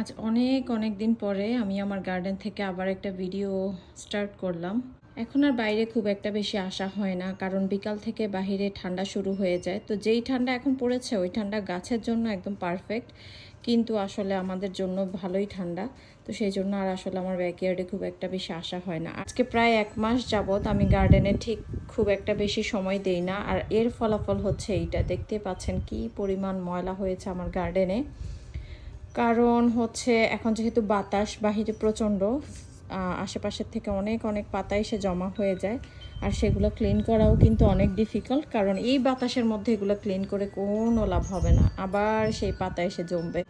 আজ অনেক অনেক দিন পরে আমি আমার গার্ডেন থেকে আবার একটা ভিডিও স্টার্ট করলাম। এখন আর বাইরে খুব একটা বেশি আসা হয় না, কারণ বিকাল থেকে বাহিরে ঠান্ডা শুরু হয়ে যায়। তো যেই ঠান্ডা এখন পড়েছে, ওই ঠান্ডা গাছের জন্য একদম পারফেক্ট কিন্তু আসলে আমাদের জন্য ভালোই ঠান্ডা। তো সেই জন্য আর আসলে আমার ব্যাকইয়ার্ডে খুব একটা বেশি আসা হয় না। আজকে প্রায় এক মাস যাবৎ আমি গার্ডেনে ঠিক খুব একটা বেশি সময় দেই না। আর এর ফলাফল হচ্ছে এইটা। দেখতে পাচ্ছেন কি পরিমাণ ময়লা হয়েছে আমার গার্ডেনে। কারণ হচ্ছে এখন যেহেতু বাতাস বাহিরে প্রচণ্ড আশেপাশের থেকে অনেক অনেক পাতা এসে জমা হয়ে যায়। আর সেগুলো ক্লিন করাও কিন্তু অনেক ডিফিকাল্ট কারণ এই বাতাসের মধ্যে এগুলো ক্লিন করে কোনো লাভ হবে না। আবার সেই পাতা এসে জমবে।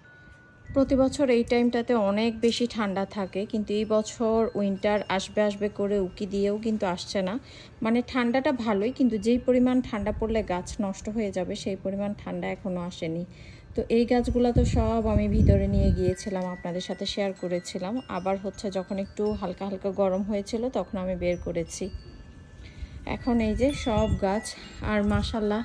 প্রতি বছর এই টাইমটাতে অনেক বেশি ঠান্ডা থাকে, কিন্তু এই বছর উইন্টার আসবে আসবে করে উকি দিয়েও কিন্তু আসছে না। মানে ঠান্ডাটা ভালোই, কিন্তু যেই পরিমাণ ঠান্ডা পড়লে গাছ নষ্ট হয়ে যাবে, সেই পরিমাণ ঠান্ডা এখনও আসেনি। তো এই গাছগুলো তো সব আমি ভিতরে নিয়ে গিয়েছিলাম, আপনাদের সাথে শেয়ার করেছিলাম। আবার হচ্ছে যখন একটু হালকা হালকা গরম হয়েছিল তখন আমি বের করেছি। এখন এই যে সব গাছ, আর মাসাল্লাহ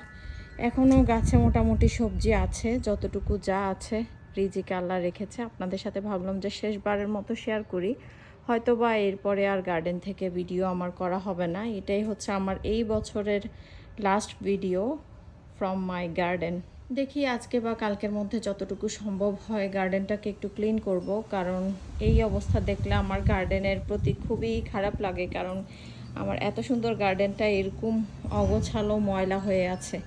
এখনও গাছে মোটামুটি সবজি আছে, যতটুকু যা আছে, রিজিকে আল্লাহ রেখেছে। আপনাদের সাথে ভাবলাম যে শেষবারের মতো শেয়ার করি। হয়তো বা এরপরে আর গার্ডেন থেকে ভিডিও আমার করা হবে না। এটাই হচ্ছে আমার এই বছরের last video from my garden দেখি আজকে বা কালকের মধ্যে যতটুকু সম্ভব হয় গার্ডেনটাকে একটু ক্লিন করব, কারণ এই অবস্থা দেখলে আমার গার্ডেনের প্রতি খুবই খারাপ লাগে, কারণ আমার এত সুন্দর গার্ডেনটা এরকম অগোছালো ময়লা হয়ে আছে।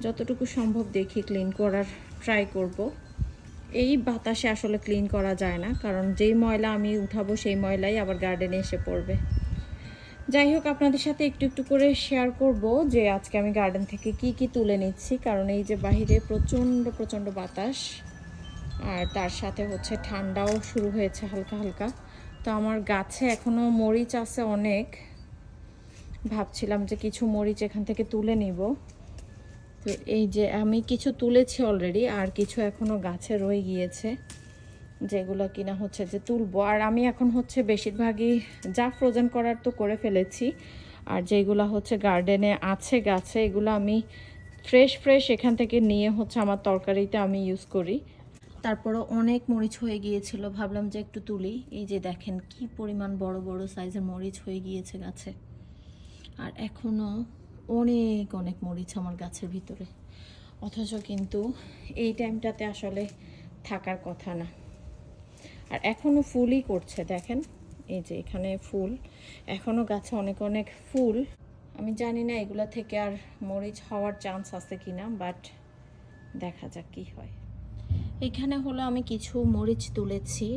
যতটুকু সম্ভব দেখি ক্লিন করার ট্রাই করব। এই বাতাসে আসলে ক্লিন করা যায় না, কারণ যেই ময়লা আমি উঠাবো সেই ময়লাই আবার গার্ডেনে এসে পড়বে। যাই হোক আপনাদের সাথে একটু একটু করে শেয়ার করব যে আজকে আমি গার্ডেন থেকে কি কি তুলে নিচ্ছি। কারণ এই যে বাহিরে প্রচণ্ড প্রচণ্ড বাতাস, আর তার সাথে হচ্ছে ঠান্ডাও শুরু হয়েছে হালকা হালকা। তো আমার গাছে এখনও মরিচ আছে অনেক। ভাবছিলাম যে কিছু মরিচ এখান থেকে তুলে নিব। তো এই যে আমি কিছু তুলেছি অলরেডি আর কিছু এখনও গাছে রয়ে গিয়েছে। যেগুলো কিনা হচ্ছে যে তুলবো। আর আমি এখন হচ্ছে বেশিরভাগই যা ফ্রোজেন করার তো করে ফেলেছি। আর যেগুলো হচ্ছে গার্ডেনে আছে গাছে, এগুলো আমি ফ্রেশ ফ্রেশ এখান থেকে নিয়ে হচ্ছে আমার তরকারিতে আমি ইউজ করি। তারপরও অনেক মরিচ হয়ে গিয়েছিল, ভাবলাম যে একটু তুলি। এই যে দেখেন কি পরিমাণ বড় বড় সাইজের মরিচ হয়ে গিয়েছে গাছে। আর এখনও অনেক অনেক মরিচ আমার গাছের ভিতরে। অথচ কিন্তু এই টাইমটাতে আসলে থাকার কথা না। আর এখনও ফুলই করছে, দেখেন। এই যে এখানে ফুল। এখনও গাছে অনেক অনেক ফুল। আমি জানি না এগুলো থেকে আর মরিচ হওয়ার চান্স আছে কি না বাট দেখা যাক কি হয়। এখানে হলো আমি কিছু মরিচ তুলেছি,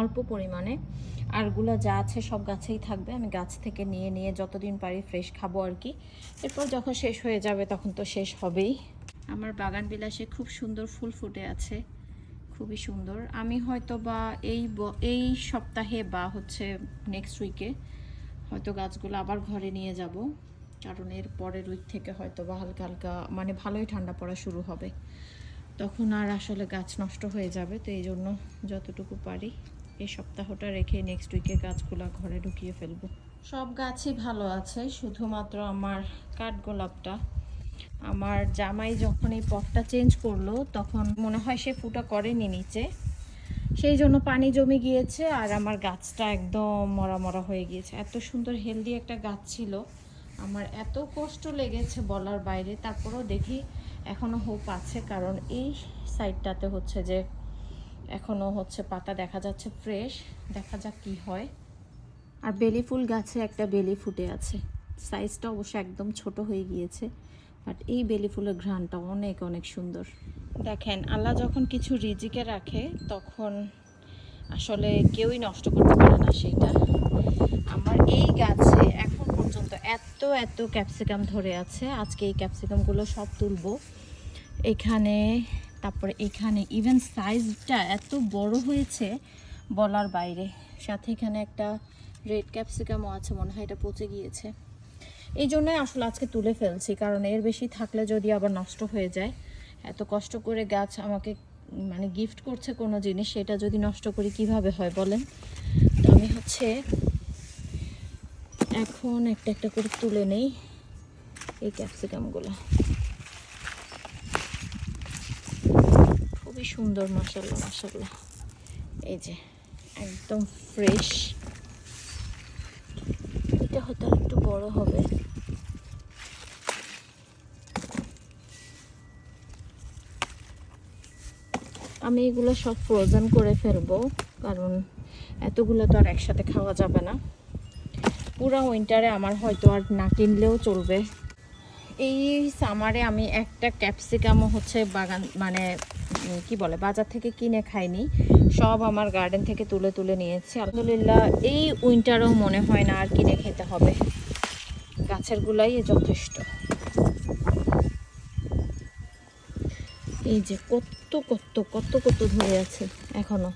অল্প পরিমাণে। আরগুলো যা আছে সব গাছেই থাকবে। আমি গাছ থেকে নিয়ে নিয়ে যতদিন পারি ফ্রেশ খাব আর কি। এরপর যখন শেষ হয়ে যাবে তখন তো শেষ হবেই। আমার বাগান বিলাসে খুব সুন্দর ফুল ফুটে আছে। খুবই সুন্দর। আমি হয়তো বা, এই এই সপ্তাহে বা হচ্ছে নেক্সট উইকে হয়তো গাছগুলো আবার ঘরে নিয়ে যাব। কারণ এর পরের উইক থেকে হয়তো বা হালকা হালকা মানে ভালোই ঠান্ডা পড়া শুরু হবে। তখন আর আসলে গাছ নষ্ট হয়ে যাবে, তো এই জন্য যতটুকু পারি এই সপ্তাহটা রেখে নেক্সট উইকে গাছগুলো ঘরে ঢুকিয়ে ফেলব। সব গাছই ভালো আছে, শুধুমাত্র আমার কাঠগোলাপটা। আমার জামাই যখন এই পটটা চেঞ্জ করল, তখন মনে হয় সে ফুটা করেনি নিচে। সেই জন্য পানি জমে গিয়েছে আর আমার গাছটা একদম মরা মরা হয়ে গিয়েছে। এত সুন্দর হেলদি একটা গাছ ছিল। আমার এত কষ্ট লেগেছে বলার বাইরে, তারপরেও দেখি এখনও হোপ আছে। কারণ এই সাইডটাতে হচ্ছে যে এখনও হচ্ছে পাতা দেখা যাচ্ছে ফ্রেশ দেখা যাক কি হয়। আর বেলি ফুল গাছে একটা বেলি ফুটে আছে। সাইজটা অবশ্য একদম ছোট হয়ে গিয়েছে। বাট এই বেলি ফুলের ঘ্রাণটা অনেক অনেক সুন্দর। দেখেন, আল্লাহ যখন কিছু রিজিকে রাখে, তখন আসলে কেউই নষ্ট করতে পারে না সেটা আমার এই গাছে এখন পর্যন্ত এত এত ক্যাপসিকাম ধরে আছে। আজকে এই ক্যাপসিকামগুলো সব তুলব। এখানে, তারপরে এখানে ইভেন সাইজটা এত বড় হয়েছে বলার বাইরে। সাথে এখানে একটা রেড ক্যাপসিকামও আছে, মনে হয় এটা পচে গিয়েছে। এই জন্যই আসলে আজকে তুলে ফেলছি, কারণ এর বেশি থাকলে যদি আবার নষ্ট হয়ে যায়, এত কষ্ট করে গাছ আমাকে মানে গিফট করছে কোনো জিনিস, সেটা যদি নষ্ট করি কীভাবে হয় বলেন? তো আমি হচ্ছে এখন একটা একটা করে তুলে নেই এই ক্যাপসিকামগুলো। খুবই সুন্দর মাসাল্লাহ মাসাল্লাহ এই যে, একদম ফ্রেশ এটা হয়তো আর একটু বড় হবে। আমি এগুলো সব ফ্রোজেন করে ফেলব, কারণ এতগুলো তো আর একসাথে খাওয়া যাবে না। পুরো উইন্টারে আমার হয়তো আর না কিনলেও চলবে। এই সামারে আমি একটা ক্যাপসিকামও হচ্ছে বাগান মানে কি বলে, বাজার থেকে কিনে খাইনি। সব আমার গার্ডেন থেকে তুলে তুলে নিয়েছি। আলহামদুলিল্লাহ, এই উইন্টারও মনে হয় না আর কিনে খেতে হবে। গাছের গুলাই যথেষ্ট। এই যে কত কত কত কত ধরে আছে এখনও।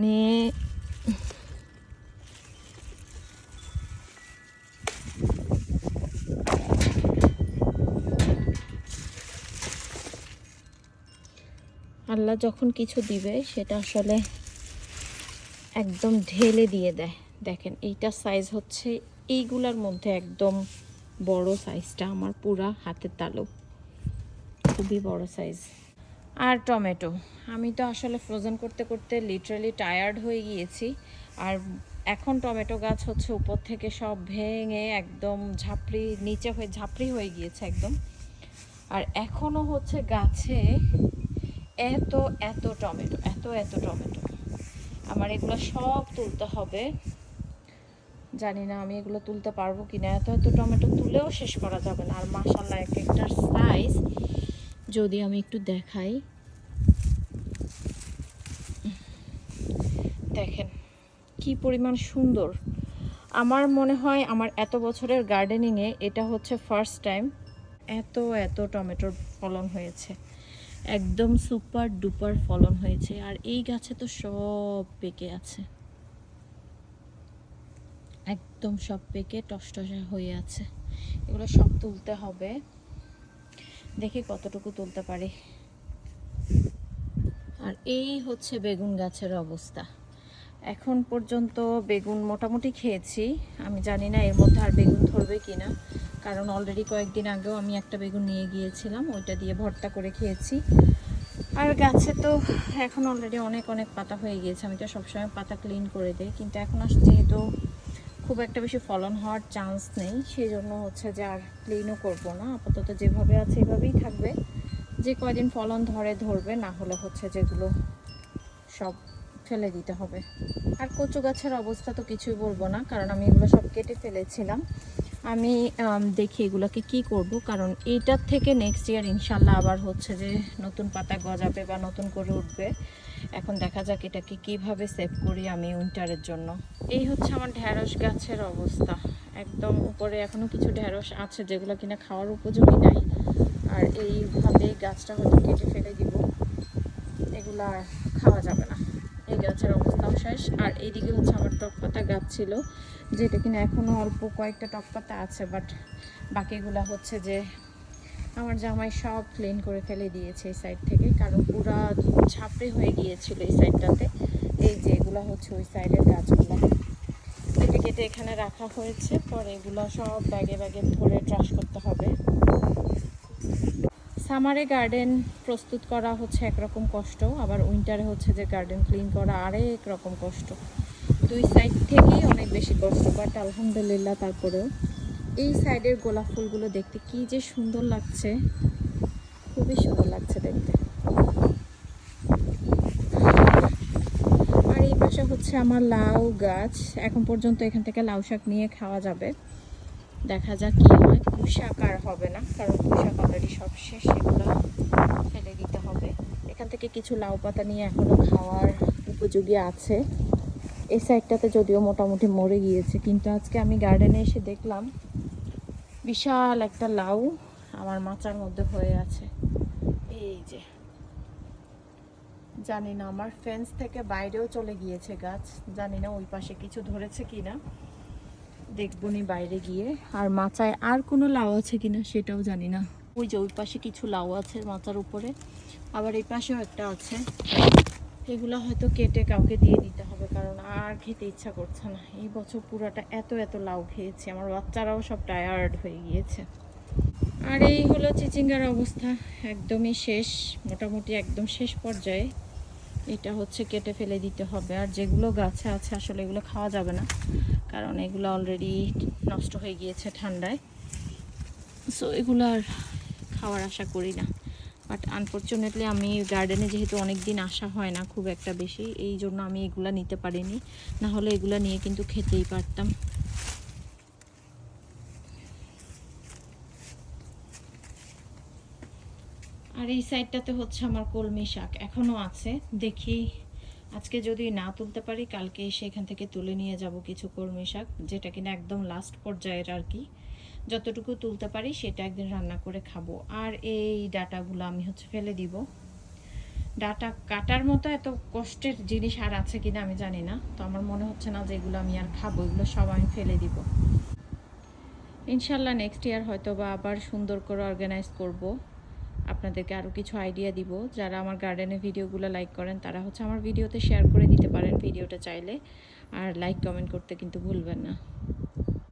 নিয়ে আল্লাহ যখন কিছু দিবে, সেটা আসলে একদম ঢেলে দিয়ে দেয়। দেখেন, এইটা সাইজ হচ্ছে এইগুলার মধ্যে একদম বড় সাইজটা আমার পুরা হাতের তালু। খুবই বড় সাইজ আর টমেটো। আমি তো আসলে ফ্রোজেন করতে করতে লিটারালি টায়ার্ড হয়ে গিয়েছি। আর এখন টমেটো গাছ হচ্ছে উপর থেকে সব ভেঙে একদম ঝাপড়ি, নিচে হয়ে, ঝাপড়ি হয়ে গিয়েছে একদম। আর এখনও হচ্ছে গাছে এত এত টমেটো, এত এত টমেটো। আমার এগুলো সব তুলতে হবে। জানি না আমি এগুলো তুলতে পারব কি না এত এত টমেটো তুলেও শেষ করা যাবে না। আর মাসাল্লাহ এক একটার সাইজ যদি আমি একটু দেখাই। দেখেন কি পরিমাণ সুন্দর। আমার মনে হয় আমার এত বছরের গার্ডেনিংয়ে এটা হচ্ছে ফার্স্ট টাইম এত এত টমেটোর ফলন হয়েছে। একদম সুপার ডুপার ফলন হয়েছে। আর এই গাছে তো সব পেকে আছে। একদম সব পেকে টসটসা হয়ে আছে। এগুলো সব তুলতে হবে। দেখি কতটুকু তুলতে পারি। আর এই হচ্ছে বেগুন গাছের অবস্থা। এখন পর্যন্ত বেগুন মোটামুটি খেয়েছি। আমি জানি না এর মধ্যে আর বেগুন ধরবে কি না কারণ অলরেডি কয়েকদিন আগেও আমি একটা বেগুন নিয়ে গিয়েছিলাম, ওইটা দিয়ে ভর্তা করে খেয়েছি। আর গাছে তো এখন অলরেডি অনেক অনেক পাতা হয়ে গিয়েছে। আমি তো সবসময় পাতা ক্লিন করে দিই। কিন্তু এখন যেহেতু খুব একটা বেশি ফলন হওয়ার চান্স নেই। সেই জন্য হচ্ছে যে আর প্লেনও করব না। আপাতত যেভাবে আছে এভাবেই থাকবে। যে কয়দিন ফলন ধরে ধরবে, না হলে হচ্ছে যেগুলো সব ফেলে দিতে হবে। আর কচু গাছের অবস্থা তো কিছুই বলব না, কারণ আমি এগুলো সব কেটে ফেলেছিলাম। আমি দেখি এগুলোকে কি করব, কারণ এইটার থেকে নেক্সট ইয়ার ইনশাল্লাহ আবার হচ্ছে যে নতুন পাতা গজাবে বা নতুন করে উঠবে। এখন দেখা যাক এটাকে কীভাবে সেভ করি আমি উইন্টারের জন্য। এই হচ্ছে আমার ঢ্যাঁড়স গাছের অবস্থা। একদম উপরে এখনও কিছু ঢ্যাঁড়স আছে যেগুলো কিনা খাওয়ার উপযোগী নাই। আর এইভাবে গাছটা হয়তো কেটে ফেলে দিব। এগুলো খাওয়া যাবে না। এই গাছের অবস্থাও শেষ আর এইদিকে হচ্ছে আমার টক পাতা গাছ ছিল, যেটা কিনা এখনও অল্প কয়েকটা টক পাতা আছে বাট বাকিগুলা হচ্ছে যে আমার জামাই সব ক্লিন করে ফেলে দিয়েছে এই সাইড থেকে, কারণ পুরা ঝাপড়ে হয়ে গিয়েছিল এই সাইডটাতে এই যে এগুলা হচ্ছে ওই সাইডের গাছগুলো। কেটে কেটে এখানে রাখা হয়েছে, পরে এগুলো সব ব্যাগে ব্যাগে ভরে ট্রাশ করতে হবে। সামারে গার্ডেন প্রস্তুত করা হচ্ছে একরকম কষ্ট, আবার উইন্টারে হচ্ছে যে গার্ডেন ক্লিন করা আরেক রকম কষ্ট। দুই সাইড থেকেই অনেক বেশি কষ্ট, বাট আলহামদুলিল্লাহ তারপরেও। এই সাইডের গোলাপ ফুলগুলো দেখতে কি যে সুন্দর লাগছে। খুবই সুন্দর লাগছে দেখতে। আর এই পাশে হচ্ছে আমার লাউ গাছ। এখন পর্যন্ত এখান থেকে লাউ শাক নিয়ে খাওয়া যাবে। দেখা যাক কি হয়। পুঁশাক আর হবে না, কারণ পুঁশাক অলরেডি সব শেষ, এগুলো ফেলে দিতে হবে। এখান থেকে কিছু লাউ পাতা নিয়ে এখনও খাওয়ার উপযোগী আছে। এই সাইডটাতে যদিও মোটামুটি মরে গিয়েছে, কিন্তু আজকে আমি গার্ডেনে এসে দেখলাম, বিশাল একটা লাউ আমার মাচার মধ্যে হয়ে আছে। এই যে, জানি না, আমার ফেন্স থেকে বাইরেও চলে গিয়েছে গাছ, জানি না ওই পাশে কিছু ধরেছে কিনা দেখবনি বাইরে গিয়ে। আর মাচায় আর কোনো লাউ আছে কিনা সেটাও জানি না। ওই যে ওই পাশে কিছু লাউ আছে মাচার উপরে। আবার এই পাশেও একটা আছে। এগুলো হয়তো কেটে কাউকে দিয়ে দিতে হবে, কারণ আর খেতে ইচ্ছা করছে না। এই বছর পুরাটা এত এত লাউ খেয়েছি। আমার বাচ্চারাও সব টায়ার্ড হয়ে গিয়েছে। আর এই হলো চিচিঙ্গার অবস্থা। একদমই শেষ, মোটামুটি একদম শেষ পর্যায়ে। এটা হচ্ছে কেটে ফেলে দিতে হবে। আর যেগুলো গাছে আছে, আসলে এগুলো খাওয়া যাবে না। কারণ এগুলো অলরেডি নষ্ট হয়ে গিয়েছে ঠান্ডায়। সো এগুলো আর খাওয়ার আশা করি না। বাট আনফর্চুনেটলি আমি গার্ডেনে যেহেতু অনেক দিন আসা হয় না খুব একটা বেশি, এই জন্য আমি এগুলা নিতে পারিনি। না হলে এগুলা নিয়ে কিন্তু খেতেই পারতাম। আর এই সাইডটাতে হচ্ছে আমার কলমি শাক এখনও আছে। দেখি আজকে যদি না তুলতে পারি, কালকে এসে এখান থেকে তুলে নিয়ে যাব কিছু কলমি শাক, যেটা কিনা একদম লাস্ট পর্যায়ের আর কি। যতটুকু তুলতে পারি সেটা একদিন রান্না করে খাব। আর এই ডাটাগুলো আমি হচ্ছে ফেলে দিব। ডাটা কাটার মতো এত কষ্টের জিনিস আর আছে কিনা আমি জানি না, তো আমার মনে হচ্ছে না যে এগুলো আমি আর খাব, এগুলো সব আমি ফেলে দিব। ইনশাল্লাহ নেক্সট ইয়ার হয়তো বা আবার সুন্দর করে অর্গানাইজ করব। আপনাদেরকে আরও কিছু আইডিয়া দিব। যারা আমার গার্ডেনে ভিডিওগুলো লাইক করেন, তারা হচ্ছে আমার ভিডিওতে শেয়ার করে দিতে পারেন ভিডিওটা চাইলে। আর লাইক কমেন্ট করতে কিন্তু ভুলবেন না।